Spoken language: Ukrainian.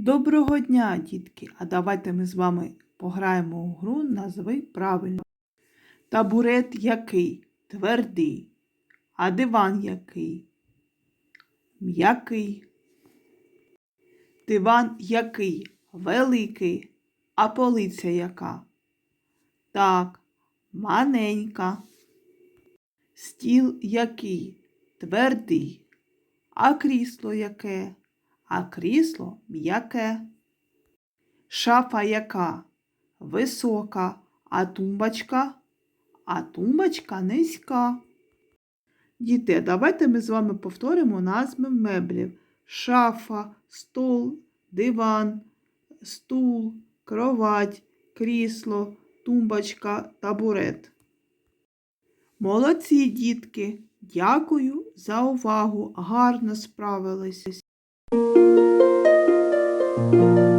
Доброго дня, дітки! А давайте ми з вами пограємо у гру назви правильно. Табурет який? Твердий. А диван який? М'який. Диван який? Великий. А полиця яка? Так, маленька. Стіл який? Твердий. А крісло яке? А крісло м'яке. Шафа яка? Висока, а тумбочка? А тумбочка низька. Діти, давайте ми з вами повторимо назви меблів. Шафа, стол, диван, стул, кровать, крісло, тумбочка, табурет. Молодці, дітки! Дякую за увагу. Гарно справились. thank you.